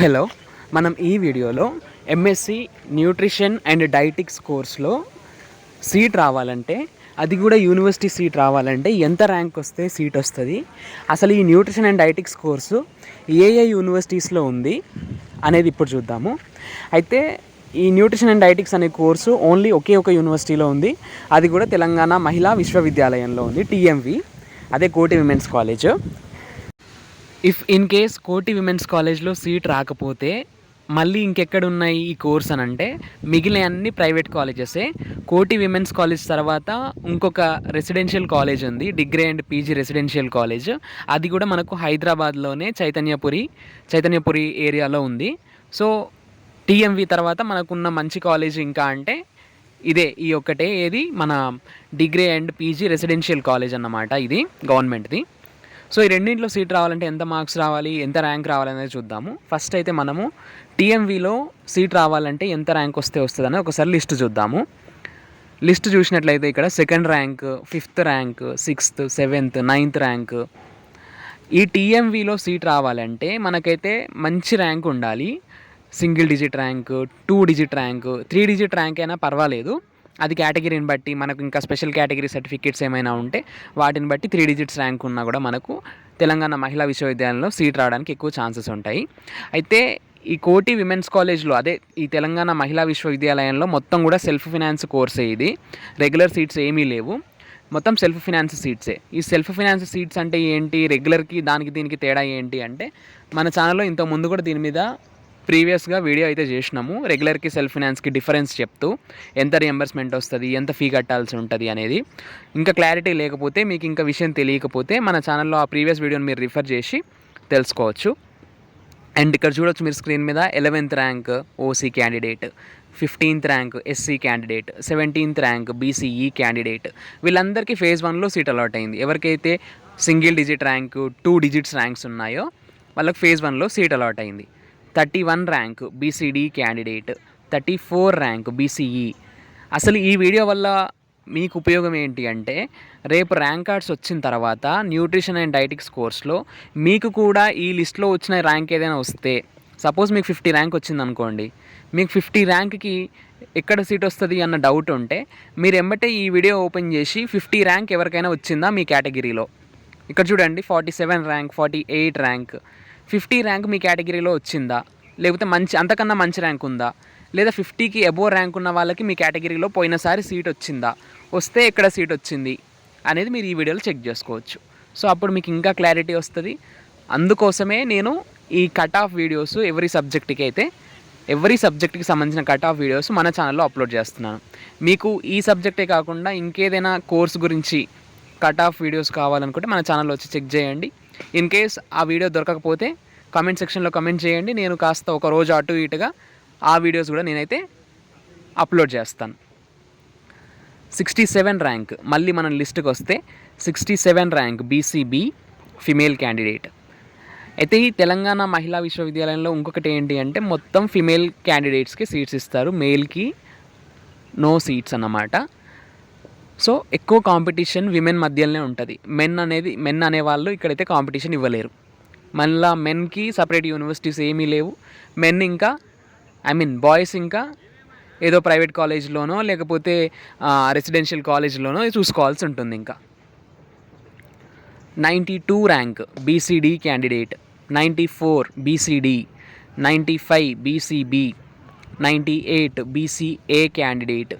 Hello మనం ఈ వీడియోలో ఎంఎస్సి న్యూట్రిషన్ అండ్ డైటిక్స్ కోర్స్లో సీట్ రావాలంటే అది కూడా యూనివర్సిటీ సీట్ రావాలంటే ఎంత ర్యాంక్ వస్తే సీట్ వస్తుంది? అసలు ఈ న్యూట్రిషన్ అండ్ డైటిక్స్ కోర్సు ఏ ఏ యూనివర్సిటీస్లో ఉంది అనేది ఇప్పుడు చూద్దాము. అయితే ఈ న్యూట్రిషన్ అండ్ డైటిక్స్ అనే కోర్సు ఓన్లీ ఒకే ఒక యూనివర్సిటీలో ఉంది. అది కూడా తెలంగాణ మహిళా విశ్వవిద్యాలయంలో ఉంది టీఎంవి అదే Koti women's college. If in case Koti women's కాలేజ్లో సీట్ రాకపోతే మళ్ళీ ఇంకెక్కడ ఉన్నాయి ఈ కోర్స్ అని అంటే మిగిలిన అన్ని ప్రైవేట్ కాలేజెసే. కోటి విమెన్స్ కాలేజ్ తర్వాత ఇంకొక రెసిడెన్షియల్ కాలేజ్ ఉంది degree and PG residential college అది కూడా మనకు హైదరాబాద్లోనే చైతన్యపురి చైతన్యపురి ఏరియాలో ఉంది. సో టీఎంవి తర్వాత మనకున్న మంచి కాలేజ్ ఇంకా అంటే ఇదే ఈ ఒక్కటే ఏది? మన degree and PG residential college అన్నమాట ఇది గవర్నమెంట్ది. సో ఈ రెండింటిలో సీట్ రావాలంటే ఎంత మార్క్స్ రావాలి ఎంత ర్యాంక్ రావాలనేది చూద్దాము. ఫస్ట్ అయితే మనము టీఎంవీలో సీట్ రావాలంటే ఎంత ర్యాంక్ వస్తే వస్తుందని ఒకసారి లిస్ట్ చూద్దాము. లిస్ట్ చూసినట్లయితే ఇక్కడ second rank fifth rank sixth seventh ninth rank. ఈ టీఎంవీలో సీట్ రావాలంటే మనకైతే మంచి ర్యాంక్ ఉండాలి. Single digit rank two digit rank three digit rank అయినా పర్వాలేదు. అది కేటగిరీని బట్టి మనకు ఇంకా స్పెషల్ కేటగిరీ సర్టిఫికేట్స్ ఏమైనా ఉంటే వాటిని బట్టి త్రీ డిజిట్స్ ర్యాంక్ ఉన్నా కూడా మనకు తెలంగాణ మహిళా విశ్వవిద్యాలయంలో సీట్ రావడానికి ఎక్కువ ఛాన్సెస్ ఉంటాయి. అయితే ఈ కోటి విమెన్స్ కాలేజ్లో అదే ఈ తెలంగాణ మహిళా విశ్వవిద్యాలయంలో మొత్తం కూడా సెల్ఫ్ ఫినాన్స్ కోర్సే ఇది. రెగ్యులర్ సీట్స్ ఏమీ లేవు. మొత్తం సెల్ఫ్ ఫినాన్స్ సీట్సే. ఈ సెల్ఫ్ ఫినాన్స్ సీట్స్ అంటే ఏంటి? రెగ్యులర్కి దానికి దీనికి తేడా ఏంటి అంటే మన ఛానల్లో ఇంతకుముందు ముందు కూడా దీని మీద ప్రీవియస్గా వీడియో అయితే చేసినాము. రెగ్యులర్కి సెల్ఫ్ ఫినాన్స్కి డిఫరెన్స్ చెప్తూ ఎంత రియంబర్స్మెంట్ వస్తుంది ఎంత ఫీ కట్టాల్సి ఉంటుంది అనేది. ఇంకా క్లారిటీ లేకపోతే మీకు ఇంకా విషయం తెలియకపోతే మన ఛానల్లో ఆ ప్రీవియస్ వీడియోని మీరు రిఫర్ చేసి తెలుసుకోవచ్చు. అండ్ ఇక్కడ చూడొచ్చు మీరు స్క్రీన్ మీద eleventh rank OC candidate fifteenth rank SC candidate seventeenth rank BCE candidate వీళ్ళందరికీ ఫేజ్ వన్లో సీట్ అలాట్ అయింది. ఎవరికైతే single digit rank two digits ranks ఉన్నాయో వాళ్ళకి ఫేజ్ వన్లో సీట్ అలాట్ అయింది. Thirty one rank BCD candidate thirty four rank BCE. అసలు ఈ వీడియో వల్ల మీకు ఉపయోగం ఏంటి అంటే రేపు ర్యాంక్ కార్డ్స్ వచ్చిన తర్వాత న్యూట్రిషన్ అండ్ డైటిక్స్ కోర్స్లో మీకు కూడా ఈ లిస్ట్లో వచ్చిన ర్యాంక్ ఏదైనా వస్తే సపోజ్ మీకు ఫిఫ్టీ ర్యాంక్ వచ్చింది అనుకోండి మీకు ఫిఫ్టీ ర్యాంక్కి ఎక్కడ సీట్ వస్తుంది అన్న డౌట్ ఉంటే మీరు ఎంబటే ఈ వీడియో ఓపెన్ చేసి ఫిఫ్టీ ర్యాంక్ ఎవరికైనా వచ్చిందా మీ కేటగిరీలో? ఇక్కడ చూడండి forty seven rank forty eight rank fifty rank మీ కేటగిరీలో వచ్చిందా? లేకపోతే మంచి అంతకన్నా మంచి ర్యాంక్ ఉందా? లేదా ఫిఫ్టీకి అబోవ్ ర్యాంక్ ఉన్న వాళ్ళకి మీ కేటగిరీలో పోయినసారి సీట్ వచ్చిందా? వస్తే ఎక్కడ సీట్ వచ్చింది? అనేది మీరు ఈ వీడియోలో చెక్ చేసుకోవచ్చు. సో అప్పుడు మీకు ఇంకా క్లారిటీ వస్తుంది. అందుకోసమే నేను ఈ కట్ ఆఫ్ వీడియోస్ ఎవరి సబ్జెక్ట్కి అయితే ఎవరి సబ్జెక్ట్కి సంబంధించిన కట్ ఆఫ్ వీడియోస్ మన ఛానల్లో అప్లోడ్ చేస్తున్నాను. మీకు ఈ సబ్జెక్టే కాకుండా ఇంకేదైనా కోర్స్ గురించి కట్ ఆఫ్ వీడియోస్ కావాలనుకుంటే మన ఛానల్లో వచ్చి చెక్ చేయండి. ఇన్ కేస్ ఆ వీడియో దొరకకపోతే కమెంట్ సెక్షన్లో కమెంట్ చేయండి. నేను కాస్త ఒక రోజు అటు ఇటుగా ఆ వీడియోస్ కూడా నేనైతే అప్లోడ్ చేస్తాను. సిక్స్టీ సెవెన్ ర్యాంక్ మళ్ళీ మనం లిస్ట్కి వస్తే sixty seven rank BCB female candidate అయితే ఈ తెలంగాణ మహిళా విశ్వవిద్యాలయంలో ఇంకొకటి ఏంటి అంటే మొత్తం ఫిమేల్ క్యాండిడేట్స్కి సీట్స్ ఇస్తారు. మేల్కి నో సీట్స్ అన్నమాట. సో ఎక్కువ కాంపిటీషన్ విమెన్ మధ్యలోనే ఉంటుంది. మెన్ అనేది మెన్ అనేవాళ్ళు ఇక్కడైతే కాంపిటీషన్ ఇవ్వలేరు. మళ్ళా మెన్కి సపరేట్ యూనివర్సిటీస్ ఏమీ లేవు. మెన్ ఇంకా ఐ మీన్ బాయ్స్ ఇంకా ఏదో ప్రైవేట్ కాలేజ్లోనో లేకపోతే రెసిడెన్షియల్ కాలేజ్లోనో చూసుకోవాల్సి ఉంటుంది ఇంకా. Ninety two rank BCD candidate ninety four BCD ninety five BCB ninety eight BCA candidate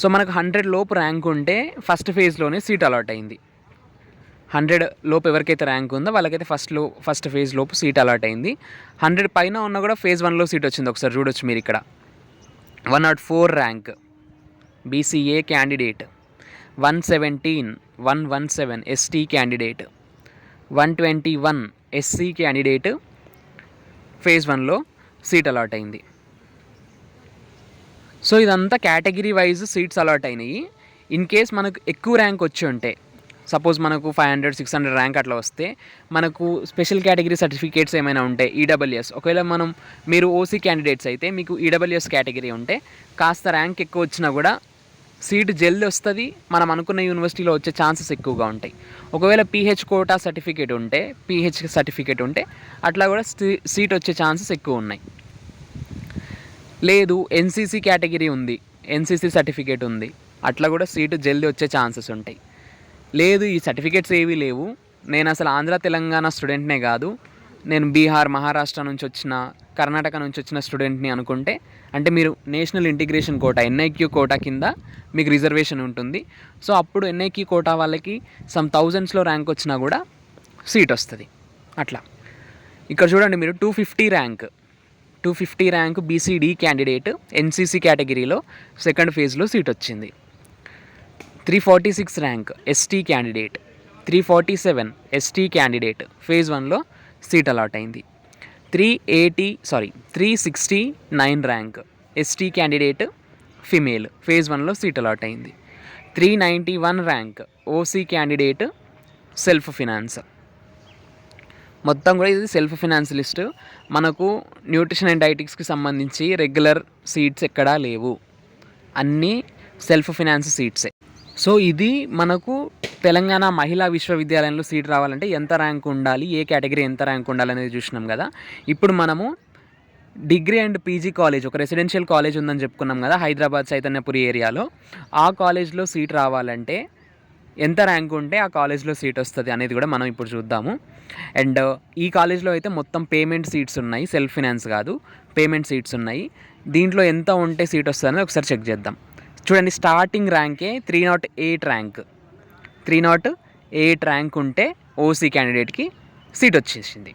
so మనకు హండ్రెడ్ లోపు ర్యాంక్ ఉంటే ఫస్ట్ ఫేజ్లోనే సీట్ అలాట్ అయింది. హండ్రెడ్ లోపు ఎవరికైతే ర్యాంక్ ఉందో వాళ్ళకైతే ఫస్ట్లో ఫస్ట్ ఫేజ్ లోపు సీట్ అలాట్ అయింది. హండ్రెడ్ పైన ఉన్న కూడా ఫేజ్ వన్లో సీట్ వచ్చింది ఒకసారి చూడొచ్చు మీరు ఇక్కడ. One nought four rank BCA candidate. One seventeen one one seven ST candidate. One twenty one SC candidate phase వన్లో సీట్ అలాట్ అయింది. సో ఇదంతా కేటగిరీ వైజ్ సీట్స్ అలాట్ అయినాయి. ఇన్ కేస్ మనకు ఎక్కువ ర్యాంక్ వచ్చి ఉంటే సపోజ్ మనకు five hundred six hundred rank అట్లా వస్తే మనకు స్పెషల్ కేటగిరీ సర్టిఫికేట్స్ ఏమైనా ఉంటాయి ఈడబ్ల్యూఎస్. ఒకవేళ మనం మీరు ఓసీ క్యాండిడేట్స్ అయితే మీకు ఈడబ్ల్యూఎస్ కేటగిరీ ఉంటే కాస్త ర్యాంక్ ఎక్కువ వచ్చినా కూడా సీట్ జల్దీ వస్తుంది. మనం అనుకున్న యూనివర్సిటీలో వచ్చే ఛాన్సెస్ ఎక్కువగా ఉంటాయి. ఒకవేళ పీహెచ్ కోటా సర్టిఫికేట్ ఉంటే పీహెచ్ సర్టిఫికేట్ ఉంటే అట్లా కూడా సీట్ వచ్చే ఛాన్సెస్ ఎక్కువ ఉన్నాయి. లేదు ఎన్సీసీ కేటగిరీ ఉంది. ఎన్సీసీ సర్టిఫికేట్ ఉంది. అట్లా కూడా సీటు జల్దీ వచ్చే ఛాన్సెస్ ఉంటాయి. లేదు ఈ సర్టిఫికేట్స్ ఏవీ లేవు. నేను అసలు ఆంధ్ర తెలంగాణ స్టూడెంట్నే కాదు. నేను బీహార్ మహారాష్ట్ర నుంచి వచ్చిన కర్ణాటక నుంచి వచ్చిన స్టూడెంట్ని అనుకుంటే అంటే మీరు national integration quota NIQ quota కింద మీకు రిజర్వేషన్ ఉంటుంది. సో అప్పుడు ఎన్ఐక్యూ కోటా వాళ్ళకి సమ్ థౌజండ్స్లో ర్యాంక్ వచ్చినా కూడా సీట్ వస్తుంది. అట్లా. ఇక్కడ చూడండి మీరు two fifty rank two fifty rank BCD candidate NCC కేటగిరీలో సెకండ్ ఫేజ్లో సీట్ వచ్చింది. Three forty six rank ST candidate three forty seven ST candidate phase వన్లో సీట్ అలాట్ అయింది. Three eighty sorry three sixty nine rank ST candidate female phase వన్లో seat allot అయింది. Three ninety one rank OC candidate self finance మొత్తం కూడా ఇది self finance list. మనకు nutrition and డైటిక్స్కి సంబంధించి రెగ్యులర్ సీట్స్ ఎక్కడా లేవు. అన్నీ సెల్ఫ్ ఫినాన్స్ సీట్సే సో ఇది మనకు తెలంగాణ మహిళా విశ్వవిద్యాలయంలో సీట్ రావాలంటే ఎంత ర్యాంక్ ఉండాలి ఏ కేటగిరీ ఎంత ర్యాంక్ ఉండాలి అనేది చూసినాం కదా. ఇప్పుడు మనము డిగ్రీ అండ్ పీజీ కాలేజ్ ఒక రెసిడెన్షియల్ కాలేజ్ ఉందని చెప్పుకున్నాం కదా హైదరాబాద్ చైతన్యపురి ఏరియాలో. ఆ కాలేజ్లో సీట్ రావాలంటే ఎంత ర్యాంక్ ఉంటే ఆ కాలేజ్లో సీట్ వస్తుంది అనేది కూడా మనం ఇప్పుడు చూద్దాము. అండ్ uh, ఈ కాలేజ్లో అయితే మొత్తం పేమెంట్ సీట్స్ ఉన్నాయి. సెల్ఫ్ ఫినాన్స్ కాదు పేమెంట్ సీట్స్ ఉన్నాయి. దీంట్లో ఎంత ఉంటే సీట్ వస్తుంది ఒకసారి చెక్ చేద్దాం. చూడండి starting ర్యాంకే three nought eight rank three nought eight rank ఉంటే ఓసీ క్యాండిడేట్కి సీట్ వచ్చేసింది.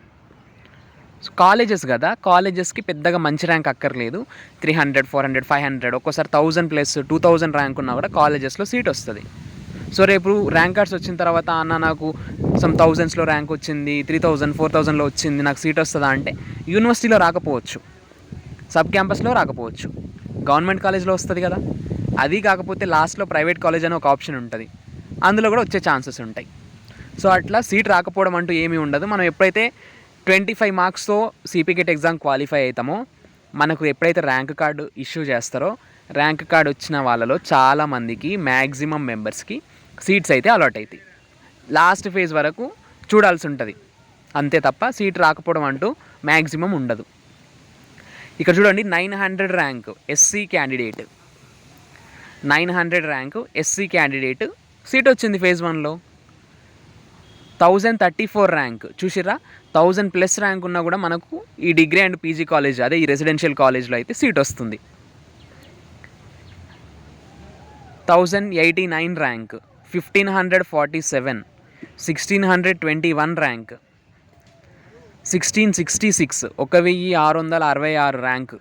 కాలేజెస్ కదా కాలేజెస్కి పెద్దగా మంచి ర్యాంక్ అక్కర్లేదు. Three hundred four hundred five hundred ఒక్కోసారి thousand plus two thousand rank ఉన్నా కూడా కాలేజెస్లో సీట్ వస్తుంది. సో రేపు ర్యాంక్ కార్డ్స్ వచ్చిన తర్వాత అన్న నాకు సమ్ థౌజండ్స్లో ర్యాంక్ వచ్చింది త్రీ థౌజండ్ ఫోర్ థౌజండ్లో వచ్చింది నాకు సీట్ వస్తుందా అంటే యూనివర్సిటీలో రాకపోవచ్చు. సబ్ క్యాంపస్లో రాకపోవచ్చు. గవర్నమెంట్ కాలేజ్లో వస్తుంది కదా. అది కాకపోతే లాస్ట్లో ప్రైవేట్ కాలేజ్ అని ఒక ఆప్షన్ ఉంటుంది. అందులో కూడా వచ్చే ఛాన్సెస్ ఉంటాయి. సో అట్లా సీట్ రాకపోవడం అంటూ ఏమీ ఉండదు. మనం ఎప్పుడైతే ట్వంటీ ఫైవ్ మార్క్స్తో సిపికెట్ ఎగ్జామ్ క్వాలిఫై అవుతామో మనకు ఎప్పుడైతే ర్యాంక్ కార్డు ఇష్యూ చేస్తారో ర్యాంక్ కార్డు వచ్చిన వాళ్ళలో చాలామందికి మ్యాక్సిమం మెంబర్స్కి సీట్స్ అయితే అలాట్ అవుతాయి లాస్ట్ ఫేజ్ వరకు చూడాల్సి ఉంటుంది. అంతే తప్ప సీట్ రాకపోవడం అంటూ మ్యాక్సిమం ఉండదు. ఇక్కడ చూడండి nine hundred rank SC candidate. Nine hundred rank SC candidate seat వచ్చింది ఫేజ్ వన్లో. Thousand thirty four rank. చూసిరా థౌజండ్ ప్లస్ ర్యాంక్ ఉన్నా కూడా మనకు ఈ డిగ్రీ అండ్ పీజీ కాలేజ్ అదే ఈ రెసిడెన్షియల్ కాలేజ్లో అయితే సీట్ వస్తుంది. Thousand eighty nine rank. Fifteen hundred forty seven sixteen hundred twenty one rank sixteen sixty six ఒక వెయ్యి ఆరు వందల అరవై ఆరు ర్యాంక్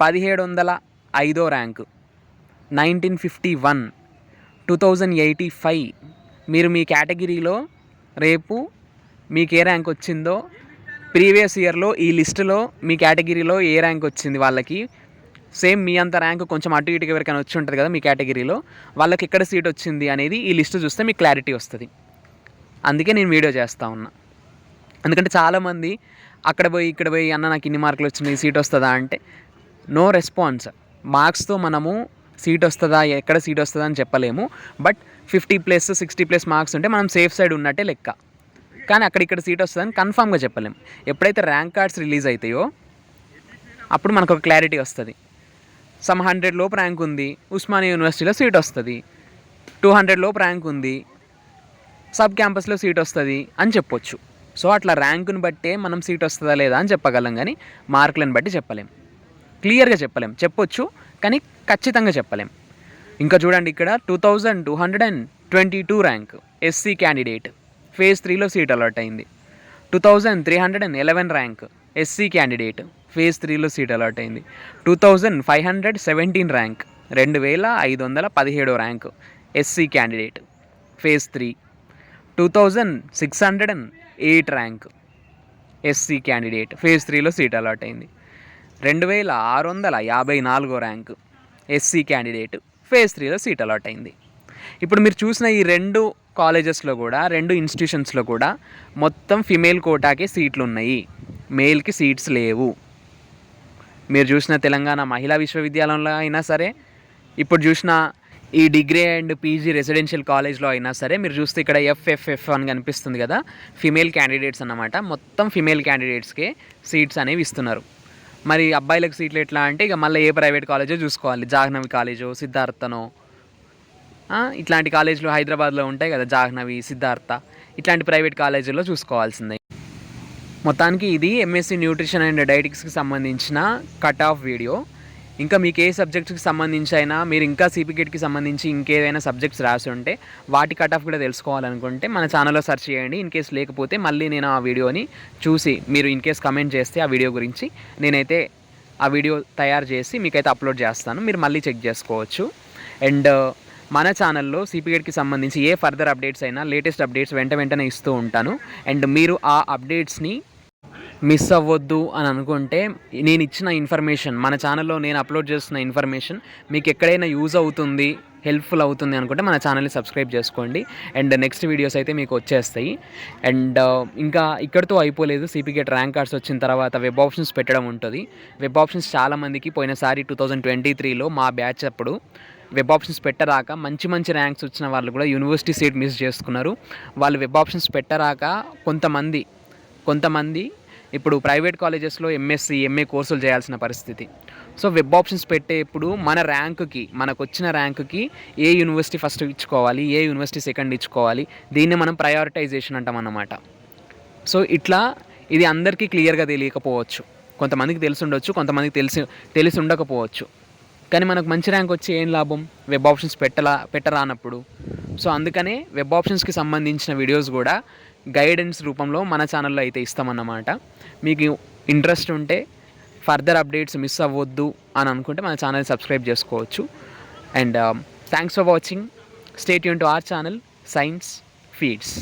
పదిహేడు వందల ఐదో rank nineteen fifty one two thousand eighty five మీరు మీ కేటగిరీలో రేపు మీకు ఏ ర్యాంక్ వచ్చిందో ప్రీవియస్ ఇయర్లో ఈ లిస్టులో మీ కేటగిరీలో ఏ ర్యాంక్ వచ్చింది వాళ్ళకి? సేమ్ మీ అంత ర్యాంక్ కొంచెం అటు ఇటుకి ఎవరికైనా వచ్చి ఉంటుంది కదా మీ కేటగిరీలో వాళ్ళకి ఎక్కడ సీట్ వచ్చింది అనేది ఈ లిస్ట్ చూస్తే మీకు క్లారిటీ వస్తుంది. అందుకే నేను వీడియో చేస్తూ ఉన్నా. ఎందుకంటే చాలామంది అక్కడ పోయి ఇక్కడ పోయి అన్న నాకు ఇన్ని మార్కులు వచ్చినాయి సీట్ వస్తుందా? అంటే నో రెస్పాన్స్. మార్క్స్తో మనము సీట్ వస్తుందా ఎక్కడ సీట్ వస్తుందా అని చెప్పలేము. But fifty plus sixty plus marks ఉంటే మనం సేఫ్ సైడ్ ఉన్నట్టే లెక్క. కానీ అక్కడ ఇక్కడ సీట్ వస్తుందని కన్ఫామ్గా చెప్పలేము. ఎప్పుడైతే ర్యాంక్ కార్డ్స్ రిలీజ్ అవుతాయో అప్పుడు మనకు ఒక క్లారిటీ వస్తుంది. సమ్ హండ్రెడ్ లోపు ర్యాంక్ ఉంది. ఉస్మానియా యూనివర్సిటీలో సీట్ వస్తుంది. టూ హండ్రెడ్ లోపు ర్యాంక్ ఉంది. సబ్ క్యాంపస్లో సీట్ వస్తుంది అని చెప్పొచ్చు. సో అట్లా ర్యాంకుని బట్టే మనం సీట్ వస్తుందా లేదా అని చెప్పగలం కానీ మార్కులను బట్టి చెప్పలేం. క్లియర్గా చెప్పలేం. చెప్పొచ్చు కానీ ఖచ్చితంగా చెప్పలేం. ఇంకా చూడండి ఇక్కడ two thousand two hundred and twenty two rank SC candidate phase త్రీలో సీట్ అలాట్ అయింది. Two thousand three hundred and eleven rank SC candidate phase త్రీలో సీట్ అలాట్ అయింది. Two thousand five hundred seventeen rank రెండు వేల ఐదు వందల పదిహేడో rank SC candidate phase three. Two thousand six hundred and eight rank SC candidate phase త్రీలో seat allot అయింది. రెండు వేల ఆరు వందల యాభై నాలుగో ర్యాంకు ఎస్సీ క్యాండిడేట్ ఫేజ్ త్రీలో సీట్ అలాట్ అయింది. ఇప్పుడు మీరు చూసిన ఈ రెండు కాలేజెస్లో కూడా రెండు ఇన్స్టిట్యూషన్స్లో కూడా మొత్తం ఫిమేల్ కోటాకే సీట్లు ఉన్నాయి. మేల్కి సీట్స్ లేవు. మీరు చూసిన తెలంగాణ మహిళా విశ్వవిద్యాలయంలో అయినా సరే ఇప్పుడు చూసిన ఈ డిగ్రీ అండ్ పీజీ రెసిడెన్షియల్ కాలేజ్లో అయినా సరే మీరు చూస్తే ఇక్కడ ఎఫ్ఎఫ్ఎఫ్ అని కనిపిస్తుంది కదా ఫిమేల్ క్యాండిడేట్స్ అన్నమాట. మొత్తం ఫిమేల్ క్యాండిడేట్స్కే సీట్స్ అనేవి ఇస్తున్నారు. మరి అబ్బాయిలకు సీట్లు ఎట్లా అంటే ఇక మళ్ళీ ఏ ప్రైవేట్ కాలేజో చూసుకోవాలి. జాహ్నవి కాలేజో సిద్ధార్థనో ఇట్లాంటి కాలేజీలు హైదరాబాద్లో ఉంటాయి కదా జాహ్నవి సిద్ధార్థ ఇట్లాంటి ప్రైవేట్ కాలేజీల్లో చూసుకోవాల్సిందే. మొత్తానికి ఇది ఎంఎస్సి న్యూట్రిషన్ అండ్ డైటిక్స్కి సంబంధించిన కట్ ఆఫ్ వీడియో ఇంకా మీకు ఏ సబ్జెక్ట్స్కి సంబంధించి అయినా మీరు ఇంకా సిపికెట్కి సంబంధించి ఇంకేదైనా సబ్జెక్ట్స్ రాసి ఉంటే వాటి కట్ ఆఫ్ కూడా తెలుసుకోవాలనుకుంటే మన ఛానల్లో సెర్చ్ చేయండి. ఇన్ కేస్ లేకపోతే మళ్ళీ నేను ఆ వీడియోని చూసి మీరు ఇన్ కేస్ కమెంట్ చేస్తే ఆ వీడియో గురించి నేనైతే ఆ వీడియో తయారు చేసి మీకైతే అప్లోడ్ చేస్తాను. మీరు మళ్ళీ చెక్ చేసుకోవచ్చు. అండ్ మన ఛానల్లో సిపిగేట్కి సంబంధించి ఏ ఫర్దర్ అప్డేట్స్ అయినా లేటెస్ట్ అప్డేట్స్ వెంట వెంటనే ఇస్తూ ఉంటాను. అండ్ మీరు ఆ అప్డేట్స్ని మిస్ అవ్వద్దు అని అనుకుంటే నేను ఇచ్చిన ఇన్ఫర్మేషన్ మన ఛానల్లో నేను అప్లోడ్ చేస్తున్న ఇన్ఫర్మేషన్ మీకు ఎక్కడైనా యూజ్ అవుతుంది హెల్ప్ఫుల్ అవుతుంది అనుకుంటే మన ఛానల్ని సబ్స్క్రైబ్ చేసుకోండి. అండ్ నెక్స్ట్ వీడియోస్ అయితే మీకు వచ్చేస్తాయి. అండ్ uh, ఇంకా ఇక్కడితో అయిపోలేదు సిపిగేట్ ర్యాంక్ కార్డ్స్ వచ్చిన తర్వాత వెబ్ ఆప్షన్స్ పెట్టడం ఉంటుంది. వెబ్ ఆప్షన్స్ చాలామందికి పోయినసారి టూ థౌజండ్ ట్వంటీ త్రీలో మా బ్యాచ్ అప్పుడు వెబ్ ఆప్షన్స్ పెట్టరాక మంచి మంచి ర్యాంక్స్ వచ్చిన వాళ్ళు కూడా యూనివర్సిటీ సీట్ మిస్ చేసుకున్నారు. వాళ్ళు వెబ్ ఆప్షన్స్ పెట్టరాక కొంతమంది కొంతమంది ఇప్పుడు ప్రైవేట్ కాలేజెస్లో ఎంఎస్సి ఎంఏ కోర్సులు చేయాల్సిన పరిస్థితి. సో వెబ్ ఆప్షన్స్ పెట్టేప్పుడు మన ర్యాంకుకి మనకు వచ్చిన ర్యాంకుకి ఏ యూనివర్సిటీ ఫస్ట్ ఇచ్చుకోవాలి ఏ యూనివర్సిటీ సెకండ్ ఇచ్చుకోవాలి దీన్ని మనం ప్రయారిటైజేషన్ అంటాం అన్నమాట. సో ఇట్లా ఇది అందరికీ క్లియర్గా తెలియకపోవచ్చు. కొంతమందికి తెలిసి ఉండొచ్చు కొంతమందికి తెలిసి తెలిసి ఉండకపోవచ్చు కానీ మనకు మంచి ర్యాంక్ వచ్చి ఏం లాభం? వెబ్ ఆప్షన్స్ పెట్టలా పెట్టరానప్పుడు. సో అందుకనే వెబ్ ఆప్షన్స్కి సంబంధించిన వీడియోస్ కూడా గైడెన్స్ రూపంలో మన ఛానల్లో అయితే ఇస్తామన్నమాట. మీకు ఇంట్రెస్ట్ ఉంటే ఫర్దర్ అప్డేట్స్ మిస్ అవ్వద్దు అని అనుకుంటే మన ఛానల్ సబ్స్క్రైబ్ చేసుకోవచ్చు. And thanks for watching stay Yoon to our channel science feeds